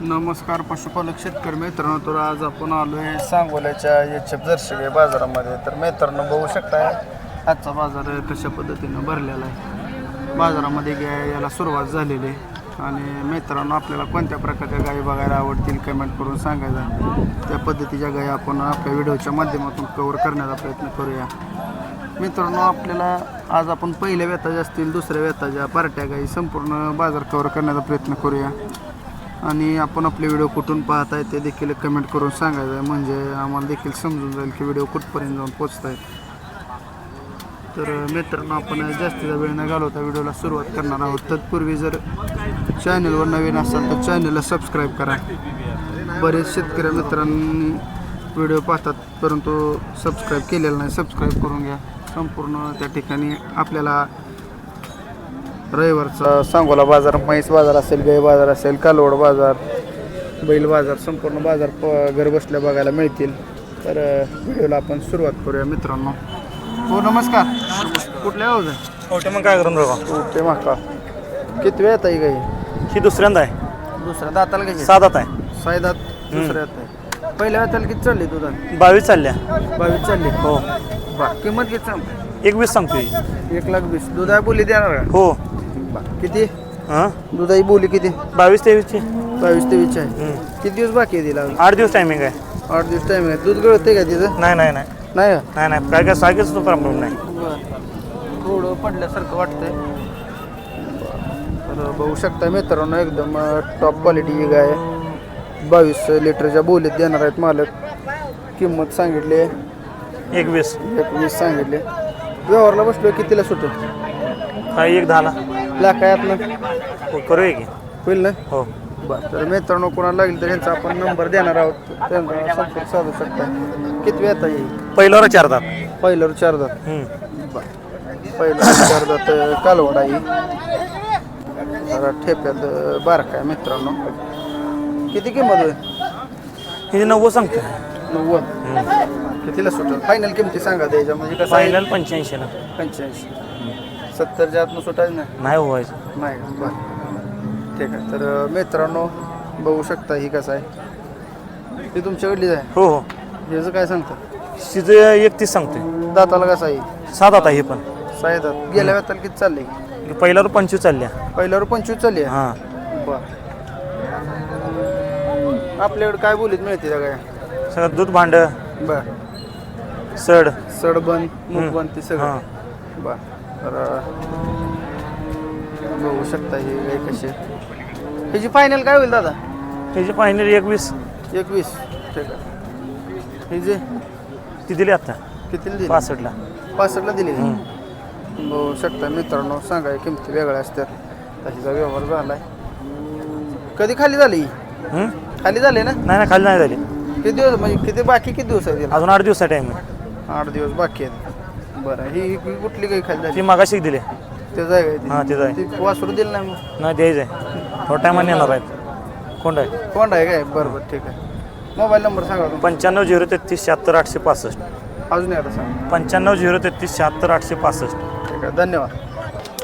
नमस्कार पशुपालक शेतकरी मित्रांनो तर आज आपण आलो आहे सांगोल्याच्या एच दर्शक आहे बाजारामध्ये. तर मित्रांनो बघू शकताय आजचा बाजार कशा पद्धतीनं भरलेला आहे. बाजारामध्ये गाय याला सुरुवात झालेली आहे. आणि मित्रांनो आपल्याला कोणत्या प्रकारच्या गायी बघायला आवडतील कमेंट करून सांगायचा त्या पद्धतीच्या गायी आपण आपल्या व्हिडिओच्या माध्यमातून कवर करण्याचा प्रयत्न करूया. मित्रांनो आपल्याला आज आपण पहिल्या व्यताच्या असतील दुसऱ्या व्यताच्या पार्ट्या गाई संपूर्ण बाजार कवर करण्याचा प्रयत्न करूया. आणि आपण आपले व्हिडिओ कुठून पाहत आहे ते देखील कमेंट करून सांगायचं आहे म्हणजे आम्हाला देखील समजून जाईल की व्हिडिओ कुठपर्यंत जाऊन पोचत आहेत तर मित्रांनो आपण जास्तीचा वेळ न घालवता व्हिडिओला सुरुवात करणार आहोत. तत्पूर्वी जर चॅनलवर नवीन असाल तर चॅनलला सबस्क्राईब करा. बरेच शेतकरी मित्रांनी व्हिडिओ पाहतात परंतु सबस्क्राईब केलेला नाही. सबस्क्राईब करून घ्या. संपूर्ण त्या ठिकाणी आपल्याला रविवारचा. सांगोला बाजार म्हैस बाजार असेल गाई बाजार असेल कालवड बाजार बैल बाजार संपूर्ण बाजार प घर बसल्या बघायला मिळतील. तर व्हिडिओला आपण सुरुवात करूया मित्रांनो. हो नमस्कार. कुठल्या गावचं? ओके मग काय करून बघा ते माका? किती वेळ येत आहे गाई? ही दुसऱ्यांदा आहे. दुसऱ्या दाताला घ्यायची सात आहे. सायदात दुसऱ्या येत आहे पहिल्या वेताला किती चालली तुझा बावीस चालल्या. बावीस चालली. हो. बा किंमत किती सांग एक वीस सांगतोय. एक लाख वीस. दुधाई बोली देणार का? हो. किती? हां? दुधाई बोली किती? बावीस तेवीसची. बावीस तेवीस आहे. हम्म. किती दिवस बाकी आहे तिला आठ दिवस टायमिंग आहे. आठ दिवस टाइम आहे. दूध गळते का तिथं नाही नाही नाही. नाही का? नाही नाही. काय काय सारखेच तो प्रॉब्लेम नाही. थोडं पडल्यासारखं वाटतंय. तर बघू शकता मित्रांनो एकदम टॉप क्वालिटी गाय आहे. बावीस लिटरच्या बोलीत देणार आहेत मालक. किंमत सांगितली. एक वीस एक वीस सांगितले. व्यवहारला बसलो कितीला सुटेल? काय एक दहाला. लाखायातनं हो करूया की. होईल ना? हो. बरं तर मित्रांनो कोणाला लागेल तर यांचा आपण नंबर देणार आहोत. त्यांचा संपर्क साधू शकता. किती येता येईल पहिल्यावर चार दात. पहिल्यावर चार दात. हम्म. पहिला चार दात कालवड आहे. जरा ठेप्यात बारका आहे मित्रांनो. किती किंमत होईल हे नव्वद सांगतो नव्वद. कितीला सुटेल? फायनल किमती सांगा त्याच्या म्हणजे कसं फायनल पंच्याऐंशीला. पंच्याऐंशी. सत्तरच्या आतनं सुटायचं नाही? नाही हो व्हायचं. नाही का? बरं. ठीक आहे. तर अं, मित्रांनो बघू शकता ही कसं आहे. ती तुमच्याकडलीच आहे? हो हो. याचं काय सांगतं? शिज एकतीस सांगतोय. दाताला कसं आहे? सात आता हे पण. साय दात गेल्या वेळेला किती चालली? पहिल्यावर पंचवीस चालल्या पहिल्यावर पंचवीस चालली? आहे हां. बर. आपल्याकडे काय बोलीत मिळते त्या काय सगळं दूध भांड बर. सड. सडबंद मुखबंद ती हां. सगळं बर. तर बघू शकता ही गाय कशी आहे. ह्याची फायनल काय होईल दादा? त्याची फायनल एक वीस एकवीस. ठीक आहे. ही जे ती दिली आता. कितीला दिली? पासष्टला. पासष्टला दिली. का? बघू शकता मित्रांनो सांगा हे किमती वेगळ्या असतात. तशीचा व्यवहार झालाय. कधी खाली झाली? खाली झाली ना? नाही नाही खाली नाही झाली. किती दिवस म्हणजे किती बाकी किती दिवस आहे तिला अजून आठ दिवसा टाइम आहे आठ दिवस बाकी आहेत. बरं ही ही कुठली काही खाली झाली? ती मागाशी दिली. ते जाय काय हां ते जाय. ती ती वासरू दिलं नाही मग? नाही द्यायचं आहे थोड्या टायमाने येणार आहेत. कोण आहे? कोण आहे काय? बरं बरं ठीक आहे. मोबाईल नंबर सांगा पंच्याण्णव झिरो तेहतीस शहात्तर आठशे पासष्ट. अजून एकदा सांगा. पंच्याण्णव झिरो तेहतीस शहात्तर आठशे पासष्ट. ठीक आहे धन्यवाद.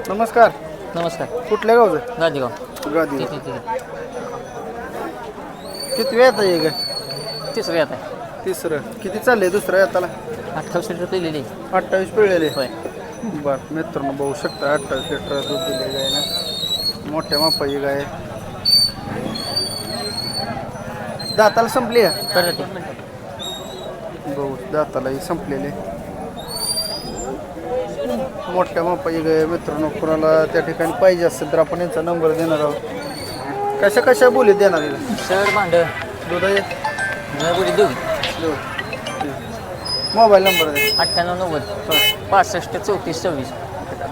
नमस्कार. नमस्कार. कुठल्या गावचं? गादीगाव. गादी किती वेळ येतं हे काय तिसरं येत आहे तिसरं. किती चाललंय दुसरं येताला अठ्ठावीस लिटर पिलेली. अठ्ठावीस पिळलेले? होय. बरं मित्रांनो बघू शकता अठ्ठावीस लिटर दूध दिले गाय ना. मोठ्या मापाची गाय. दाताला संपली आहे? परत बघू दातालाही संपलेले. मोठ्या मापाची गाय. मित्रांनो. कोणाला त्या ठिकाणी पाहिजे असेल तर आपण यांचा नंबर देणार आहोत. कशा कशा बोलीत देणार आहे सर भांड. दुधाचे? नळगुडी दोघी मोबाईल नंबर आहे अठ्ठ्याण्णव नव्वद पासष्ट चौतीस सव्वीस.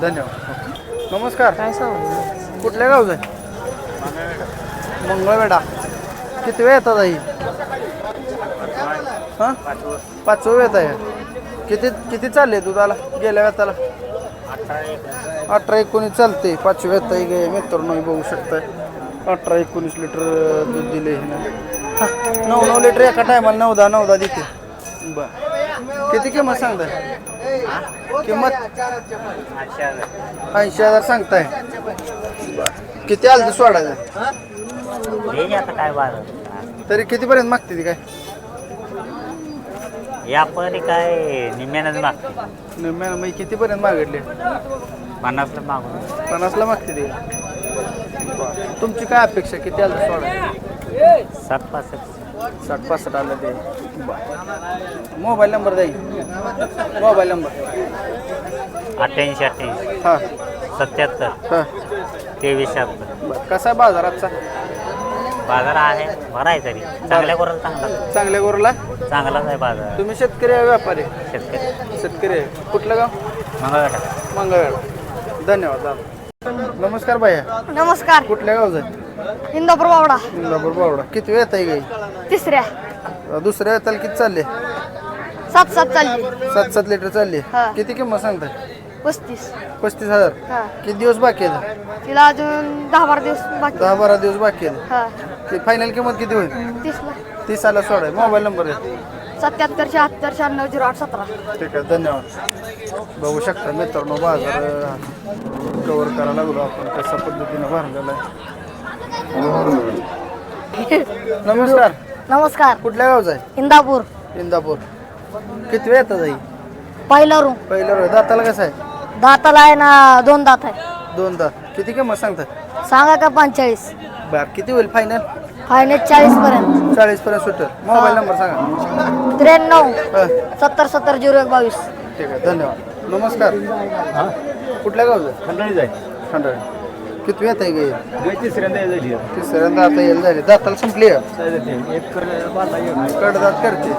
धन्यवाद. नमस्कार. काय सांग? कुठल्या गावचं आहे? मंगळवेढा. किती वेळ येतात आई? हां? पाचवं वेळ येत आहे. किती किती चालले दुधाला? गेल्या वेताला अठरा एकोणीस चालते. पाचव्या वेत आहे गे. मित्रांनो हे बघू शकताय. अठरा एकोणीस लिटर दूध दिले नऊ नऊ लिटर एका टायमाला नऊ दहा नऊ दहा देते. बर. किती किंमत सांगताय? किंमत? ऐंशी हजार सांगताय. किती आलं तर सोडायचं हे आता काय बाजार. तरी कितीपर्यंत मागते ती काय? या परी काय निम्म्यानंच मागते. निम्म्या मग कितीपर्यंत मागितले? पन्नासला मागून. पन्नासला मागते ती. तुमची काय अपेक्षा किती आलं सोडा सात पासष्ट. साठ पासष्ट आलं ते. बरं. मोबाईल नंबर द्या मोबाईल नंबर. अठ्ठ्याऐंशी अठ्ठ्याऐंशी. हां. सत्याहत्तर. हां. तेवीस शहात्तर. बरं कसा आहे बाजार आजचा? बाजार आहे. बरा आहे तरी. चांगल्या करून चांगला. चांगल्या गोरला चांगलाच आहे बाजार. तुम्ही शेतकरी आहे व्यापारी? शेतकरी. शेतकरी आहे. कुठलं गाव? मंगळवेढा. मंगळवेढा. धन्यवाद दादा. नमस्कार भैया. नमस्कार. कुठल्या गावचं आहे? इंदापूर बावडा. इंदापूर बावडा. किती वेळ आहे गाई? तिसऱ्या. दुसऱ्या येताल किती चालले? सात सात चालली. सात सात लिटर चालली. हा. किती किंमत सांगताय? पस्तीस. पस्तीस हजार. हा. किती दिवस बाकी आहेत? तिला अजून दहा बारा दिवस बाकी दहा बारा दिवस बाकी आहेत. हा. ते फायनल किंमत किती होईल? तीसला तीस आला सोडा. मोबाईल नंबर आहे. सत्याहत्तर शहात्तर शहाण्णव झिरो आठ सतरा. ठीक आहे धन्यवाद. बघू शकता मित्रांनो बाजार कवर करायला लागलो आपण. कशा पद्धतीने भरलेला आहे. नमस्कार. नमस्कार. कुठल्या गावचा आहे? इंदापूर. इंदापूर. किती वेळ येतात जाई पहिला रूम पहिलं रोज दाताला कसं आहे? दाताला आहे ना दोन दात आहे. दोन दात. किती किंमत सांगतात? सांगा का पंचेचाळीस? बर किती होईल फायनल फायनल चाळीस पर्यंत. चाळीस पर्यंत सुटेल. मोबाईल नंबर सांगा. त्र्याण्णव. हा, सत्तर सत्तर झिरो एक बावीस. ठीक आहे धन्यवाद. नमस्कार. कुठल्या गावचं खंडाळी जाय खंडाळी. किती येत आहे गे गई तिसऱ्यांदा झाली. तिसऱ्यांदा आता येईल झाली. दाताला संपली आहे एक एक कडदात करते.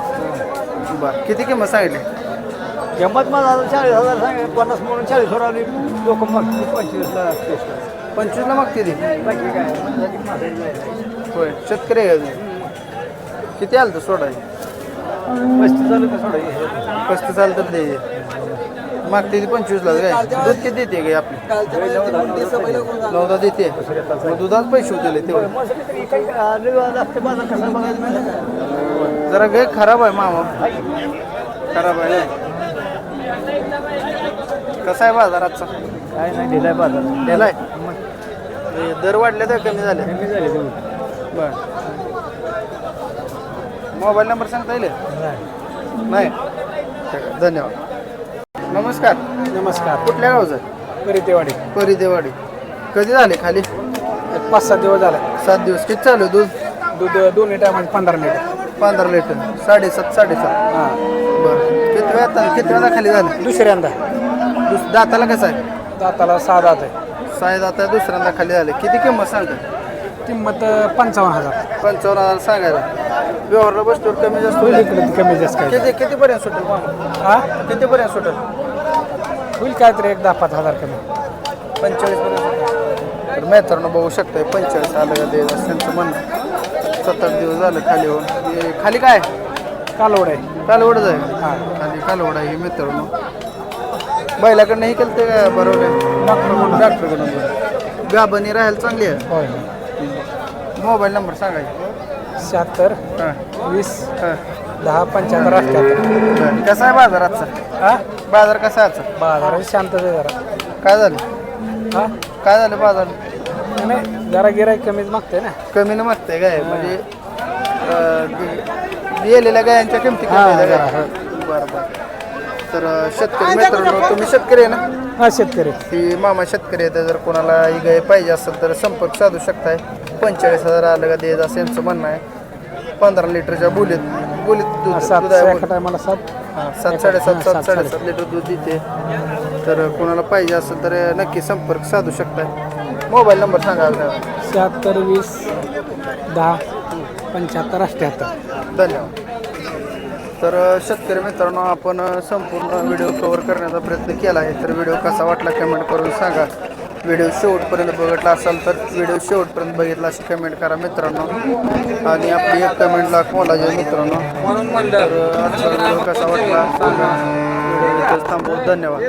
बर. किती किंमत सांगितली? किंमत मला चाळीस हजार सांग पन्नास म्हणून चाळीस वर आली. लोक मग पंचवीसला. पंचवीसला मागते ती? बाकी काय? जायला. होय. शेतकरी आहे? किती आलं तर सोडाय पस्तीस झालं का सोडा हे. पस्तीस आलं तर दे मागते ती पंचवीसला काय? दूध किती देते गे आपली? नऊदा देते. मग दुधात पैसे होते तेवढे. जरा गे खराब आहे मामा. खराब आहे कसा आहे बाजार आजचा? काय नाही दिलाय बाजार. दिलाय दर वाढले तर कमी झाले. कमी झाले. बर. मोबाईल नंबर सांगता येईल? नाही. धन्यवाद. नमस्कार. नमस्कार. कुठल्या गावचं? आहे परितेवाडी. परिदेवाडी कधी झाले खाली? एक पाच सात दिवस झाला. सात दिवस. किती चालू आहे दूध? दूध दोन्ही टायमाने पंधरा मिनिट पंधरा लिटर. साडेसात साडेसात. हां. बरं. किती वेळा किती वेळा खाली झालं? दुसऱ्यांदा. दुस दाताला कसं आहे? दाताला सहा दात आहे. साडे दाता दुसऱ्यांदा खाली झाले. किती किंमत सांगता? किंमत पंचावन्न हजार. पंचावन्न हजार सांगायला. व्यवहारला बसतो कमी जास्त होईल? इकडे कमी जास्त काय. किती कितीपर्यंत सुटेल? हा? कितीपर्यंत सुटेल? होईल काय तरी एक दहा पाच हजार कमी. पंचेचाळीस पर्यंत तर बघू शकताय पंचेचाळीस आलं का ते असं त्यांचं म्हणणं सात आठ दिवस झालं खाली होऊन. हे खाली काय? कालवड आहे. कालवडच आहे? हां. खाली कालवड आहे हे मित्रांनो. बैलाकडनं हे केलं ते का? बरोबर आहे. डॉक्टर डॉक्टरकडून गाभणी राहायला चांगली आहे. होय. मोबाईल नंबर सांगायचे. शहात्तर हां. वीस हां. दहा पंच्याहत्तर अठ्ठ्याहत्तर बरं. कसा आहे बाजार आजचा? हा? बाजार कसा आहे आजचा? बाजार शांतच आहे जरा. काय झालं? हा? काय झालं बाजार? नाही जरा गिराईक कमीच मागते ना. कमी न मागते काय? म्हणजे अं, गे- गेलेल्या गायांच्या किमती कमी हां, आहेत हां, काय? बरं बरं. तर अं, शेतकरी मित्रांनो तुम्ही शेतकरी आहे ना? हा शेतकरी. ती मामा शेतकरी आहे तर जर कोणाला ही गाय पाहिजे असेल तर संपर्क साधू शकताय. पंचेचाळीस हजार आलं का देत असं यांचं म्हणणं आहे. पंधरा लिटरच्या बोलीत बोलीत दूध सात दूध आहे एका टायमाला सात हां, सात साडेसात सात सात, साडेसात लिटर दूध देते. तर कोणाला पाहिजे असेल तर नक्की संपर्क साधू शकताय मोबाईल नंबर सांगा. शहात्तर वीस दहा पंच्याहत्तर अठ्ठ्याहत्तर धन्यवाद. तर शेतकरी मित्रांनो आपण संपूर्ण व्हिडिओ कव्हर करण्याचा प्रयत्न केला आहे. तर व्हिडिओ कसा वाटला कमेंट करून सांगा. व्हिडिओ शेवटपर्यंत बघितला असाल तर व्हिडिओ शेवटपर्यंत बघितला अशी कमेंट करा मित्रांनो. आणि आपली एक कमेंटला जाईल मित्रांनो. तर आजचा व्हिडिओ कसा वाटला? सांगा. थांबवू. धन्यवाद.